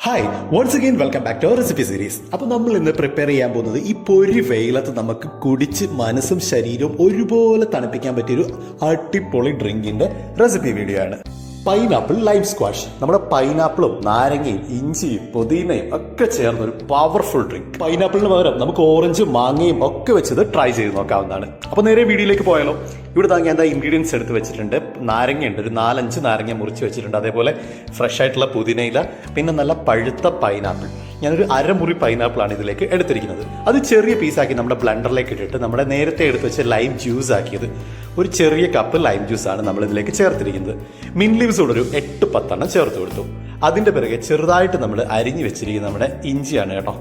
Hi once again welcome back to recipe series അപ്പോൾ നമ്മൾ ഇന്ന് പ്രിപ്പയർ ചെയ്യാൻ പോകുന്നത് ഈ പൊരി വെയിലത്ത് നമുക്ക് കുടിച്ച് മനസ്സും ശരീരവും ഒരുപോലെ തണുപ്പിക്കാൻ പറ്റിയൊരു അടിപൊളി ഡ്രിങ്കിന്റെ റെസിപ്പി വീഡിയോ ആണ്. പൈനാപ്പിൾ ലൈം സ്ക്വാഷ് നമ്മുടെ പൈനാപ്പിളും നാരങ്ങയും ഇഞ്ചിയും പുതിനയും ഒക്കെ ചേർന്ന ഒരു പവർഫുൾ ഡ്രിങ്ക് പൈനാപ്പിളിന് പകരം നമുക്ക് ഓറഞ്ചും മാങ്ങയും ഒക്കെ വെച്ചത് ട്രൈ ചെയ്ത് നോക്കാവുന്നതാണ്. അപ്പോൾ നേരെ വീഡിയോയിലേക്ക് പോയാലോ. ഇവിടെ താങ്ങി എന്താ ഇൻഗ്രീഡിയൻസ് എടുത്ത് വെച്ചിട്ടുണ്ട്. നാരങ്ങയുണ്ട്. ഒരു നാലഞ്ച് നാരങ്ങ മുറിച്ച് വെച്ചിട്ടുണ്ട്. അതേപോലെ ഫ്രഷ് ആയിട്ടുള്ള പുതിനയില പിന്നെ നല്ല പഴുത്ത പൈനാപ്പിൾ ഞാനൊരു അരമുറി പൈനാപ്പിളാണ് ഇതിലേക്ക് എടുത്തിരിക്കുന്നത്. അത് ചെറിയ പീസാക്കി നമ്മുടെ ബ്ലണ്ടറിലേക്ക് ഇട്ടിട്ട് നമ്മുടെ നേരത്തെ എടുത്ത് വെച്ച ലൈം ജ്യൂസ് ആക്കിയത് ഒരു ചെറിയ കപ്പ് ലൈം ജ്യൂസ് ആണ് നമ്മൾ ഇതിലേക്ക് ചേർത്തിരിക്കുന്നത്. മിൻ ലീവ്സ് കൂടെ ഒരു എട്ട് പത്തെണ്ണം ചേർത്ത് കൊടുത്തു. അതിന്റെ പിറകെ ചെറുതായിട്ട് നമ്മൾ അരിഞ്ഞു വെച്ചിരിക്കുന്ന നമ്മുടെ ഇഞ്ചിയാണ് കേട്ടോ.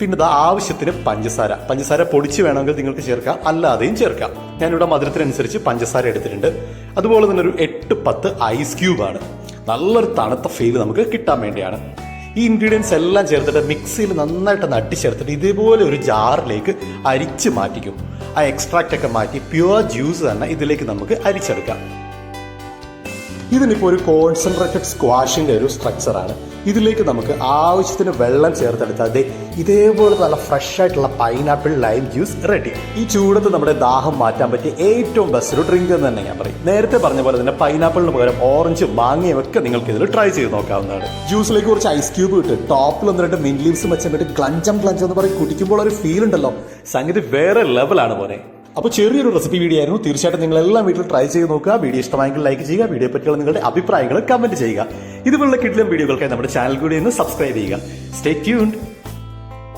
പിന്നെ ഇത് ആവശ്യത്തിന് പഞ്ചസാര. പഞ്ചസാര പൊടിച്ച് വേണമെങ്കിൽ നിങ്ങൾക്ക് ചേർക്കാം അല്ലാതെയും ചേർക്കാം. ഞാനിവിടെ മധുരത്തിനനുസരിച്ച് പഞ്ചസാര എടുത്തിട്ടുണ്ട്. അതുപോലെ തന്നെ ഒരു എട്ട് പത്ത് ഐസ് ക്യൂബാണ് നല്ലൊരു തണുത്ത ഫീൽ നമുക്ക് കിട്ടാൻ വേണ്ടിയാണ്. ഈ ഇൻഗ്രീഡിയൻസ് എല്ലാം ചേർത്തിട്ട് മിക്സിയിൽ നന്നായിട്ട് നട്ടി ചേർത്തിട്ട് ഇതേപോലെ ഒരു ജാറിലേക്ക് അരിച്ച് മാറ്റിക്കും. ആ എക്സ്ട്രാക്റ്റ് ഒക്കെ മാറ്റി പ്യുവർ ജ്യൂസ് തന്നെ ഇതിലേക്ക് നമുക്ക് അരിച്ചെടുക്കാം. ഇതിനിപ്പോൾ ഒരു കോൺസെൻട്രേറ്റഡ് സ്ക്വാഷിന്റെ ഒരു സ്ട്രക്ചറാണ് ഇതിലേക്ക് നമുക്ക് ആവശ്യത്തിന് വെള്ളം ചേർത്തെടുത്താൽ ദേ ഇതേപോലെ നല്ല ഫ്രഷ് ആയിട്ടുള്ള പൈനാപ്പിൾ ലൈം ജ്യൂസ് റെഡി ഈ ചൂടത്ത് നമ്മുടെ ദാഹം മാറ്റാൻ പറ്റിയ ഏറ്റവും ബെസ്റ്റ് ഒരു ഡ്രിങ്ക് എന്ന് തന്നെ ഞാൻ പറയും. നേരത്തെ പറഞ്ഞ പോലെ തന്നെ പൈനാപ്പിളിന് പകരം ഓറഞ്ച് മാങ്ങയും ഒക്കെ നിങ്ങൾക്ക് ഇതിൽ ട്രൈ ചെയ്ത് നോക്കാവുന്നതാണ്. ജ്യൂസിലേക്ക് കുറച്ച് ഐസ് ക്യൂബ് ഇട്ട് ടോപ്പിൽ ഒന്ന് രണ്ട് മിൻ ലീവ്സ് വെച്ചിട്ട് ഗ്ലഞ്ചം ഗ്ലഞ്ചം എന്ന് പറയും. കുടിക്കുമ്പോൾ ഒരു ഫീൽ ഉണ്ടല്ലോ. സംഗതി വേറെ ലെവലാണ് പോലെ അപ്പോൾ ചെറിയൊരു റെസിപ്പി വീഡിയോ ആയിരുന്നു. തീർച്ചയായിട്ടും നിങ്ങൾ എല്ലാം വീട്ടിൽ ട്രൈ ചെയ്ത് നോക്കുക. വീഡിയോ ഇഷ്ടമായെങ്കിൽ ലൈക്ക് ചെയ്യുക. വീഡിയോ പറ്റിയുള്ള നിങ്ങളുടെ അഭിപ്രായങ്ങൾ കമന്റ് ചെയ്യുക. ഇതുപോലുള്ള കിഡിലും വീഡിയോകൾക്കായി നമ്മുടെ ചാനൽ കൂടി ഒന്ന് സബ്സ്ക്രൈബ് ചെയ്യുക. Stay tuned